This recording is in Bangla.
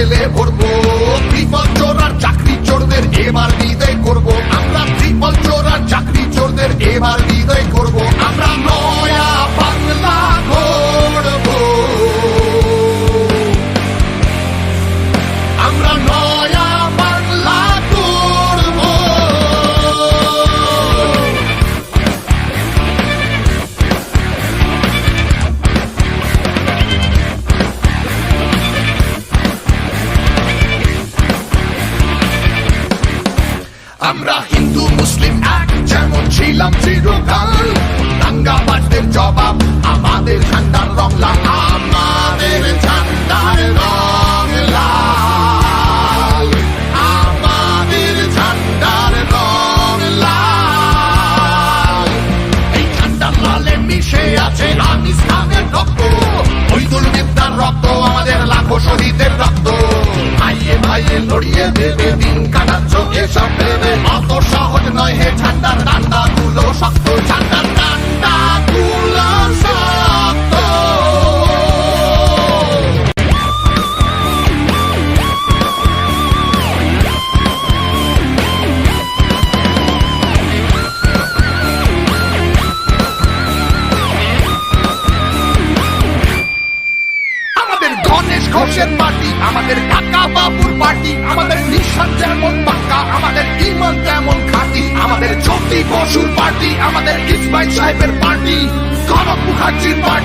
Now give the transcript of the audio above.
Ele é por I'm Amrahim. নড়িয়ে দেবে দিন কাটাচ্ছ এসব ভেবে অত সহজ নয় হে ঠান্ডার রাকেশ ঘোষের পার্টি আমাদের কাকা বাবুর পার্টি আমাদের নিঃশ্বাস যেমন পাক্কা আমাদের ইমান তেমন খাঁটি, আমাদের জ্যোতি বসুর পার্টি, আমাদের ইসমাইল সাহেবের পার্টি, কনক মুখার্জির পার্টি